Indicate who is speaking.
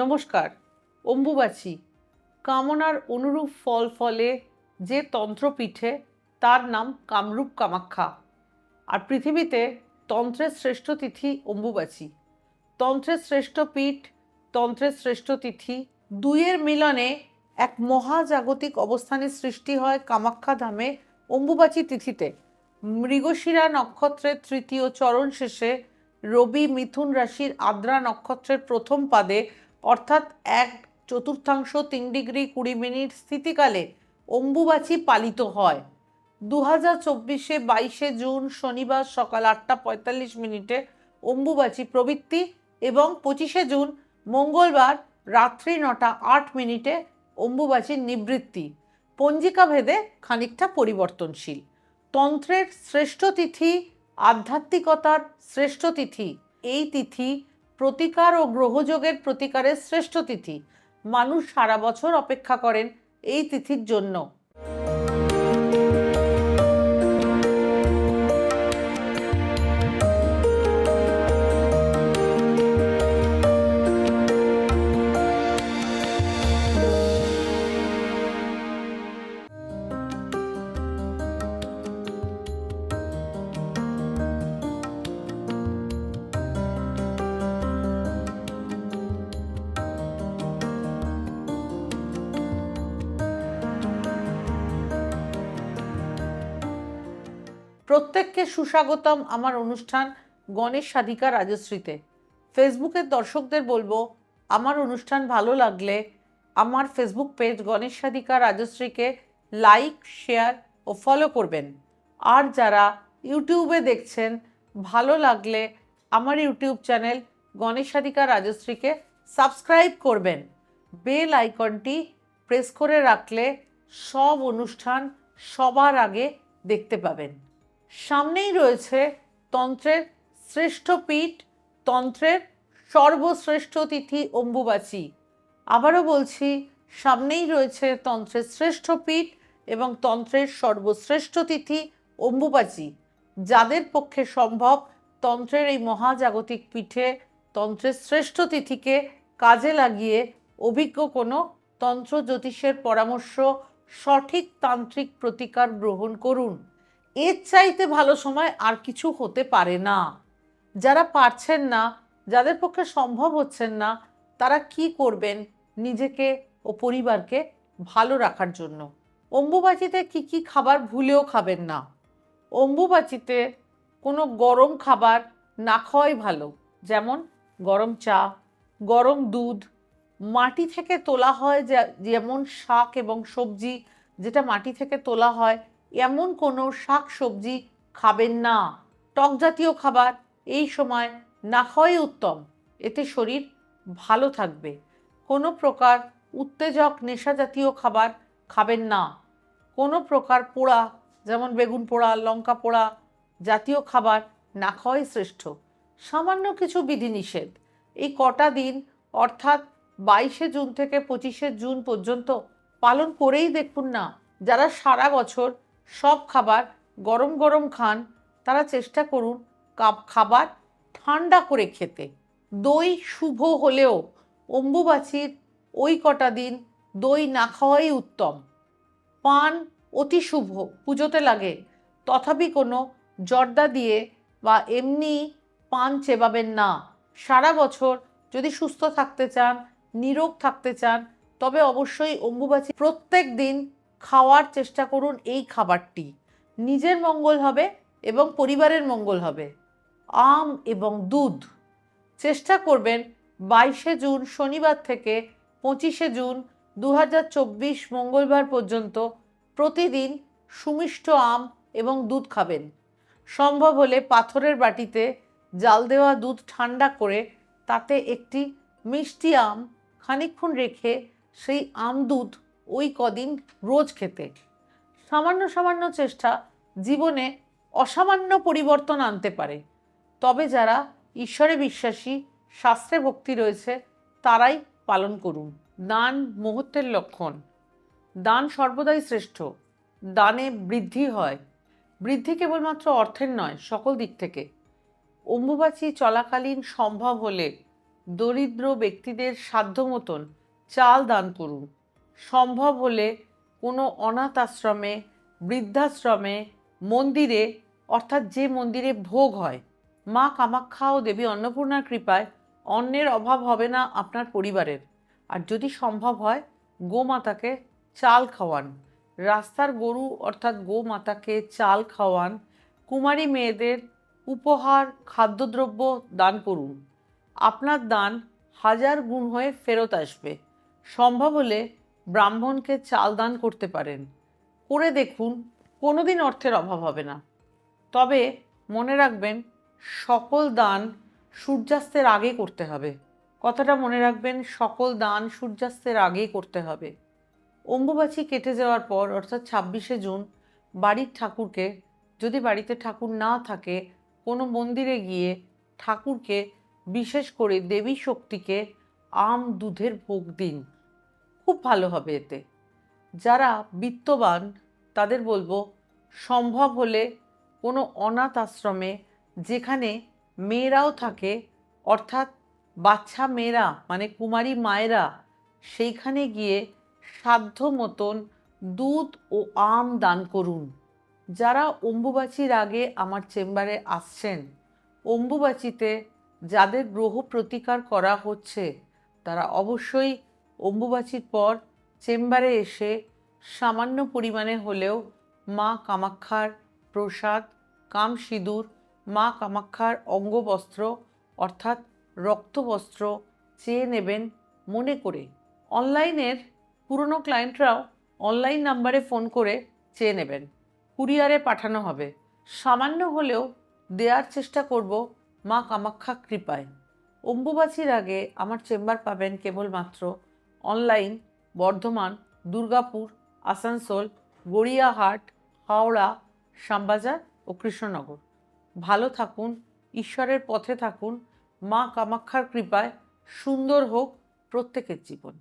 Speaker 1: নমস্কার, অম্বুবাচী। কামনার অনুরূপ ফল ফলে যে তন্ত্রপীঠে তার নাম কামরূপ কামাখ্যা। আর পৃথিবীতে তন্ত্রের শ্রেষ্ঠ তিথি অম্বুবাচী। তন্ত্রের শ্রেষ্ঠ পীঠ, তন্ত্রের শ্রেষ্ঠ তিথি দুইয়ের মিলনে এক মহাজাগতিক অবস্থানের সৃষ্টি হয় কামাখ্যা ধামে অম্বুবাচী তিথিতে। মৃগশিরা নক্ষত্রের তৃতীয় চরণ শেষে রবি মিথুন রাশির আদ্রা নক্ষত্রের প্রথম পাদে অর্থাৎ এক চতুর্থাংশ তিন ডিগ্রি কুড়ি মিনিট স্থিতিকালে অম্বুবাচী পালিত হয়। দু হাজার চব্বিশে বাইশে জুন শনিবার সকাল আটটা পঁয়তাল্লিশ মিনিটে অম্বুবাচী প্রবৃত্তি এবং পঁচিশে জুন মঙ্গলবার রাত্রি নটা আট মিনিটে অম্বুবাচীর নিবৃত্তি। পঞ্জিকা ভেদে খানিকটা পরিবর্তনশীল। তন্ত্রের শ্রেষ্ঠ তিথি, আধ্যাত্মিকতার শ্রেষ্ঠ তিথি, এই তিথি প্রতিকার ও গ্রহযোগের প্রতিকারের শ্রেষ্ঠ তিথি। মানুষ সারা বছর অপেক্ষা করেন এই তিথির জন্য। প্রত্যেককে সুস্বাগতম আমার অনুষ্ঠান গণেশ সাধিকা রাজশ্রীতে। ফেসবুকের দর্শকদের বলব, আমার অনুষ্ঠান ভালো লাগলে আমার ফেসবুক পেজ গণেশ সাধিকা রাজশ্রীকে লাইক, শেয়ার ও ফলো করবেন। আর যারা ইউটিউবে দেখছেন, ভালো লাগলে আমার ইউটিউব চ্যানেল গণেশ সাধিকা রাজশ্রীকে সাবস্ক্রাইব করবেন। বেল আইকনটি প্রেস করে রাখলে সব অনুষ্ঠান সবার আগে দেখতে পাবেন। সামনেই রয়েছে তন্ত্রের শ্রেষ্ঠ পীঠ তন্ত্রের সর্বশ্রেষ্ঠ তিথি অম্বুবাচী। আবারও বলছি, সামনেই রয়েছে তন্ত্রের শ্রেষ্ঠ পীঠ এবং তন্ত্রের সর্বশ্রেষ্ঠ তিথি অম্বুবাচী। যাদের পক্ষে সম্ভব তন্ত্রের এই মহাজাগতিক পীঠে তন্ত্রের শ্রেষ্ঠ তিথিকে কাজে লাগিয়ে অভিজ্ঞ কোনো তন্ত্র জ্যোতিষের পরামর্শ সঠিক তান্ত্রিক প্রতিকার গ্রহণ করুন। এর চাইতে ভালো সময় আর কিছু হতে পারে না। যারা পারছেন না, যাদের পক্ষে সম্ভব হচ্ছেন না, তারা কি করবেন নিজেকে ও পরিবারকে ভালো রাখার জন্য? অম্বুবাচিতে কি কি খাবার ভুলেও খাবেন না। অম্বুবাচিতে কোনো গরম খাবার না খাওয়াই ভালো, যেমন গরম চা, গরম দুধ। মাটি থেকে তোলা হয় যেমন শাক এবং সবজি, যেটা মাটি থেকে তোলা হয় এমন কোনো শাক সবজি খাবেন না। টক জাতীয় খাবার এই সময় না খাওয়াই উত্তম। এতে শরীর ভালো থাকবে। কোনো প্রকার উত্তেজক নেশা জাতীয় খাবার খাবেন না। কোনো প্রকার পোড়া, যেমন বেগুন পোড়া, লঙ্কা পোড়া জাতীয় খাবার না খাওয়াই শ্রেষ্ঠ। সামান্য কিছু বিধিনিষেধ। এই কটা দিন, অর্থাৎ বাইশে জুন থেকে পঁচিশে জুন পর্যন্ত পালন করেই দেখুন না, যারা সারা বছর সব খাবার গরম গরম খান, তারা চেষ্টা করুন কাপ খাবার ঠান্ডা করে খেতে। দই শুভ হলেও অম্বুবাচীর ওই কটা দিন দই না খাওয়াই উত্তম। পান অতি শুভ, পুজোতে লাগে। তথাপি কোনো জর্দা দিয়ে বা এমনি পান চেবাবেন না। সারা বছর যদি সুস্থ থাকতে চান, নিরোগ থাকতে চান, তবে অবশ্যই অম্বুবাচী প্রত্যেক দিন খাওয়ার চেষ্টা করুন এই খাবারটি। নিজের মঙ্গল হবে এবং পরিবারের মঙ্গল হবে। আম এবং দুধ। চেষ্টা করবেন বাইশে জুন শনিবার থেকে পঁচিশে জুন দু হাজার চব্বিশ মঙ্গলবার পর্যন্ত প্রতিদিন সুমিষ্ট আম এবং দুধ খাবেন। সম্ভব হলে পাথরের বাটিতে জাল দেওয়া দুধ ঠান্ডা করে তাতে একটি মিষ্টি আম খানিকক্ষণ রেখে সেই আম দুধ ওই কদিন রোজ খেতে। সামান্য সামান্য চেষ্টা জীবনে অসামান্য পরিবর্তন আনতে পারে। তবে যারা ঈশ্বরে বিশ্বাসী, শাস্ত্রে ভক্তি রয়েছে, তারাই পালন করুন। দান মুহূর্তের লক্ষণ। দান সর্বদাই শ্রেষ্ঠ। দানে বৃদ্ধি হয়। বৃদ্ধি কেবলমাত্র অর্থের নয়, সকল দিক থেকে। অম্বুবাচী চলাকালীন সম্ভব হলে দরিদ্র ব্যক্তিদের সাধ্য মতন চাল দান করুন। সম্ভব হলে কোনো অনাথ আশ্রমে, বৃদ্ধাশ্রমে, মন্দিরে, অর্থাৎ যে মন্দিরে ভোগ হয়, মা কামাখ্যা ও দেবী অন্নপূর্ণার কৃপায় অন্নের অভাব হবে না আপনার পরিবারের। আর যদি সম্ভব হয়, গোমাতাকে চাল খাওয়ান। রাস্তার গরু অর্থাৎ গোমাতাকে চাল খাওয়ান। কুমারী মেয়েদের উপহার, খাদ্যদ্রব্য দান করুন। আপনার দান হাজার গুণ হয়ে ফেরত আসবে। সম্ভব হলে ব্রাহ্মণকে চাল দান করতে পারেন। করে দেখুন, কোনোদিন অর্থের অভাব হবে না। তবে মনে রাখবেন, সকল দান সূর্যাস্তের আগে করতে হবে। কথাটা মনে রাখবেন, সকল দান সূর্যাস্তের আগেই করতে হবে। অম্বুবাচী কেটে যাওয়ার পর, অর্থাৎ ছাব্বিশে জুন, বাড়ির ঠাকুরকে, যদি বাড়িতে ঠাকুর না থাকে, কোনো মন্দিরে গিয়ে ঠাকুরকে, বিশেষ করে দেবী শক্তিকে, আম দুধের ভোগ দিন। খুব ভালো হবে এতে। যারা বিত্তবান, তাদের বলব, সম্ভব হলে কোনো অনাথ আশ্রমে যেখানে মেয়েরাও থাকে, অর্থাৎ বাচ্চা মেয়েরা মানে কুমারী মায়েরা, সেইখানে গিয়ে সাধ্য মতন দুধ ও আম দান করুন। যারা অম্বুবাচীর আগে আমার চেম্বারে আসছেন, অম্বুবাচীতে যাদের গ্রহ প্রতিকার করা হচ্ছে, তারা অবশ্যই অম্বুবাচীর পর চেম্বারে এসে সামান্য পরিমাণে হলেও মা কামাক্ষার প্রসাদ, কাম সিঁদুর, মা কামাক্ষার অঙ্গবস্ত্র, অর্থাৎ রক্তবস্ত্র চেয়ে নেবেন মনে করে। অনলাইনের পুরনো ক্লায়েন্টরাও অনলাইন নাম্বারে ফোন করে চেয়ে নেবেন। কুরিয়ারে পাঠানো হবে। সামান্য হলেও দেওয়ার চেষ্টা করব মা কামাক্ষা কৃপায়। অম্বুবাচীর আগে আমার চেম্বার পাবেন কেবলমাত্র অনলাইন, বর্ধমান, দুর্গাপুর, আসানসোল, গড়িয়াহাট, হাওড়া, শ্যামবাজার ও কৃষ্ণনগর। ভালো থাকুন, ঈশ্বরের পথে থাকুন, মা কামাক্ষার কৃপায় সুন্দর হোক প্রত্যেকের জীবন।